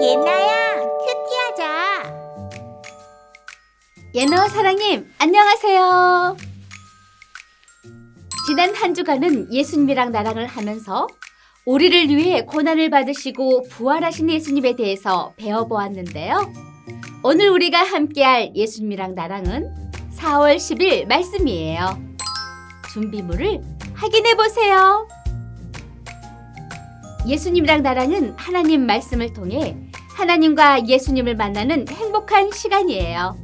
예나야, 큐티하자. 예나와 사랑님, 안녕하세요. 지난 한 주간은 예수님이랑 나랑을 하면서 우리를 위해 고난을 받으시고 부활하신 예수님에 대해서 배워보았는데요. 오늘 우리가 함께할 예수님이랑 나랑은 4월 10일 말씀이에요. 준비물을 확인해 보세요. 예수님이랑 나랑은 하나님 말씀을 통해 하나님과 예수님을 만나는 행복한 시간이에요.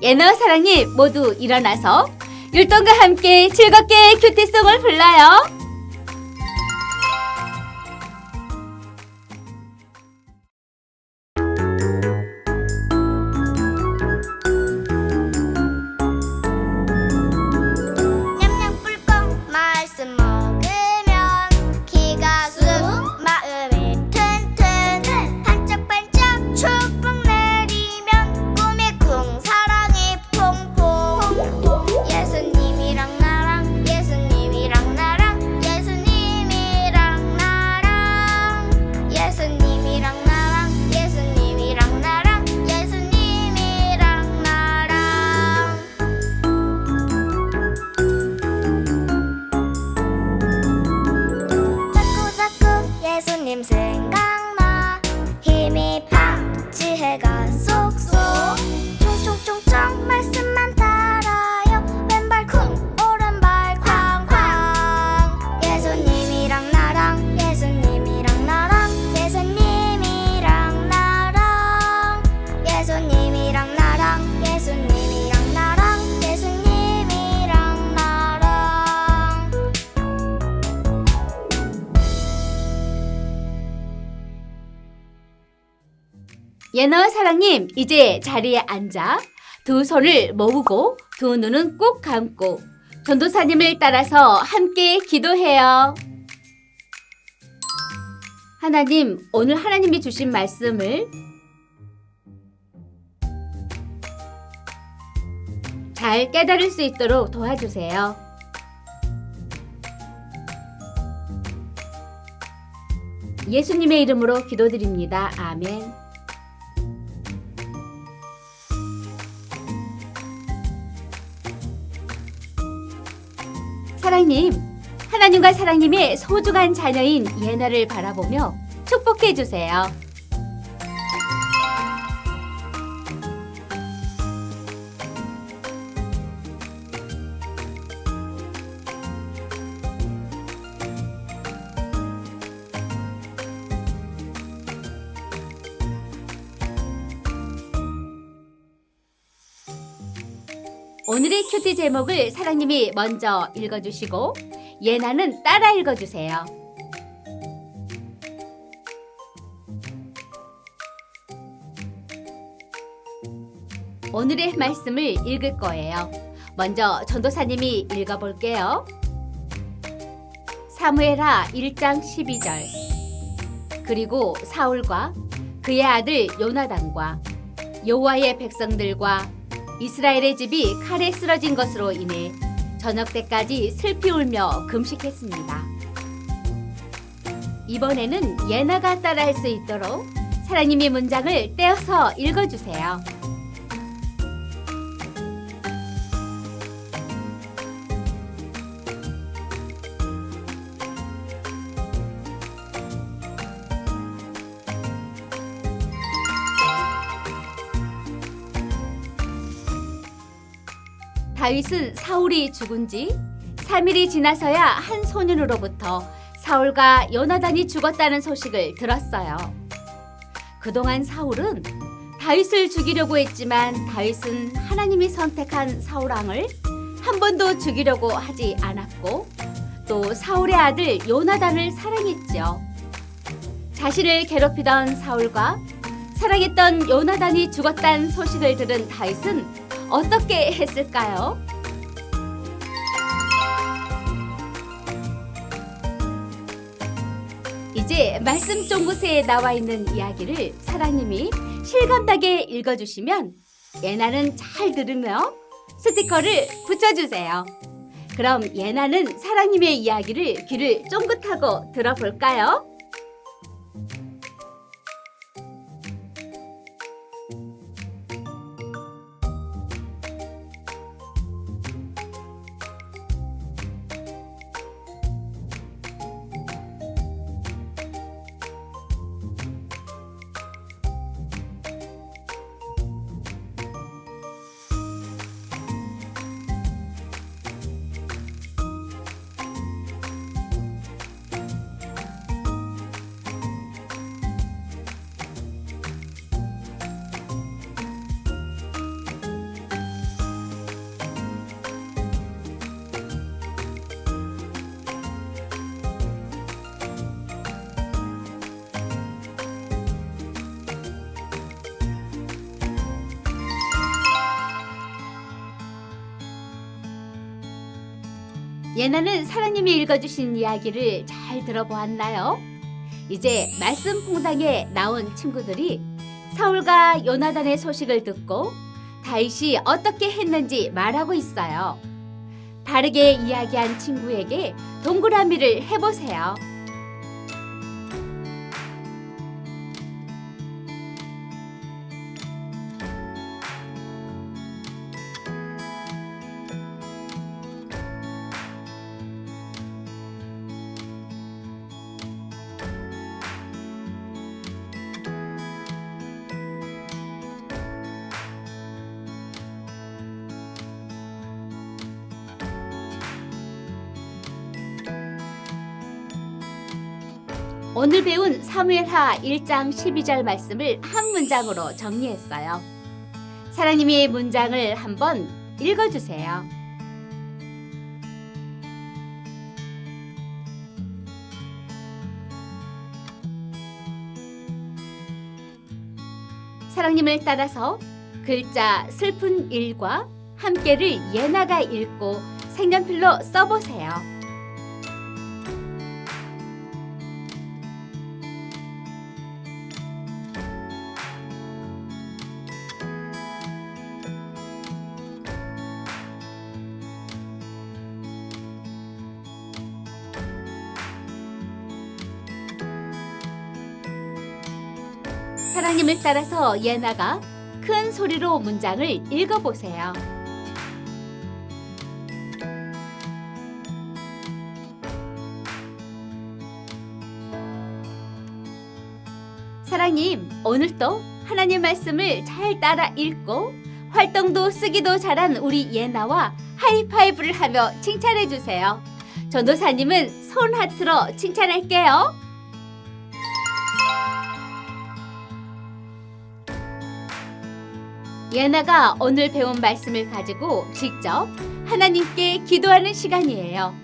예나 사랑님 모두 일어나서 율동과 함께 즐겁게 큐티송을 불러요. 예나 사랑님 이제 자리에 앉아 두 손을 모으고 두 눈은 꼭 감고 전도사님을 따라서 함께 기도해요. 하나님, 오늘 하나님이 주신 말씀을 잘 깨달을 수 있도록 도와주세요. 예수님의 이름으로 기도드립니다. 아멘. 사랑님, 하나님과 사랑님의 소중한 자녀인 예나를 바라보며 축복해 주세요. 오늘의 큐티 제목을 사랑님이 먼저 읽어주시고 예나는 따라 읽어주세요. 오늘의 말씀을 읽을 거예요. 먼저 전도사님이 읽어볼게요. 사무엘하 1장 12절 그리고 사울과 그의 아들 요나단과 여호와의 백성들과 이스라엘의 집이 칼에 쓰러진 것으로 인해 저녁 때까지 슬피 울며 금식했습니다. 이번에는 예나가 따라할 수 있도록 사랑님이 문장을 떼어서 읽어주세요. 다윗은 사울이 죽은 지 3일이 지나서야 한 소년으로부터 사울과 요나단이 죽었다는 소식을 들었어요. 그동안 사울은 다윗을 죽이려고 했지만 다윗은 하나님이 선택한 사울 왕을 한 번도 죽이려고 하지 않았고 또 사울의 아들 요나단을 사랑했죠. 자신을 괴롭히던 사울과 사랑했던 요나단이 죽었다는 소식을 들은 다윗은 어떻게 했을까요? 이제 말씀 쫑구세에 나와 있는 이야기를 사랑님이 실감나게 읽어주시면 예나는 잘 들으며 스티커를 붙여주세요. 그럼 예나는 사랑님의 이야기를 귀를 쫑긋하고 들어볼까요? 예나는 사랑님이 읽어주신 이야기를 잘 들어보았나요? 이제 말씀 공당에 나온 친구들이 사울과 요나단의 소식을 듣고 다윗이 어떻게 했는지 말하고 있어요. 바르게 이야기한 친구에게 동그라미를 해보세요. 오늘 배운 사무엘하 1장 12절 말씀을 한 문장으로 정리했어요. 사랑님이 문장을 한번 읽어주세요. 사랑님을 따라서 글자 슬픈 일과 함께를 예나가 읽고 색연필로 써보세요. 사랑님을 따라서 예나가 큰 소리로 문장을 읽어보세요. 사랑님, 오늘도 하나님 말씀을 잘 따라 읽고 활동도 쓰기도 잘한 우리 예나와 하이파이브를 하며 칭찬해 주세요. 전도사님은 손 하트로 칭찬할게요. 예나가 오늘 배운 말씀을 가지고 직접 하나님께 기도하는 시간이에요.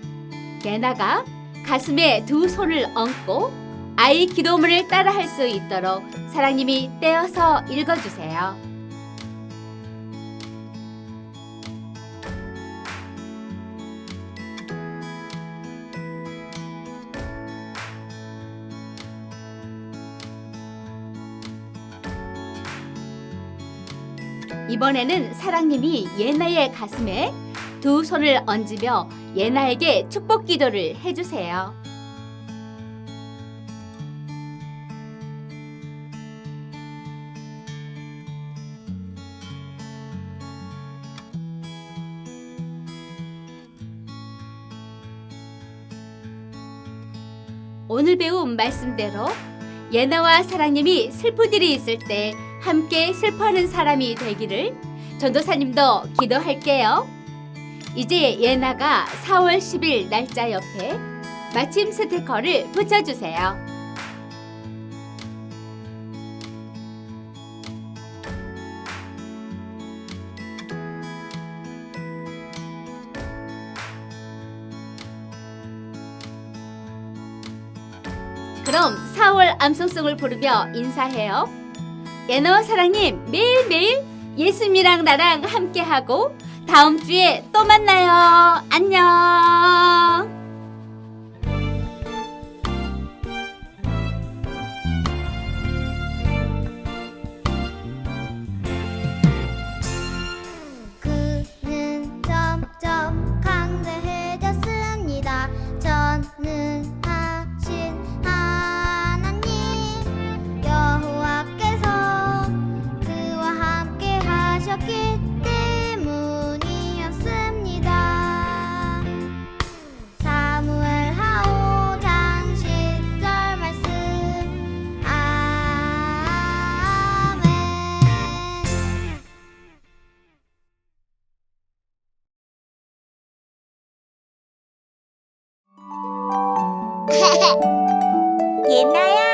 예나가 가슴에 두 손을 얹고 아이 기도문을 따라 할 수 있도록 사랑님이 떼어서 읽어주세요. 이번에는 사랑님이 예나의 가슴에 두 손을 얹으며 예나에게 축복 기도를 해주세요. 오늘 배운 말씀대로 예나와 사랑님이 슬픈 일이 있을 때 함께 슬퍼하는 사람이 되기를 전도사님도 기도할게요. 이제 예나가 4월 10일 날짜 옆에 마침 스티커를 붙여주세요. 그럼 4월 암송송을 부르며 인사해요. 예나와 사랑님 매일매일 예수님이랑 나랑 함께하고 다음 주에 또 만나요. 안녕. 예나야,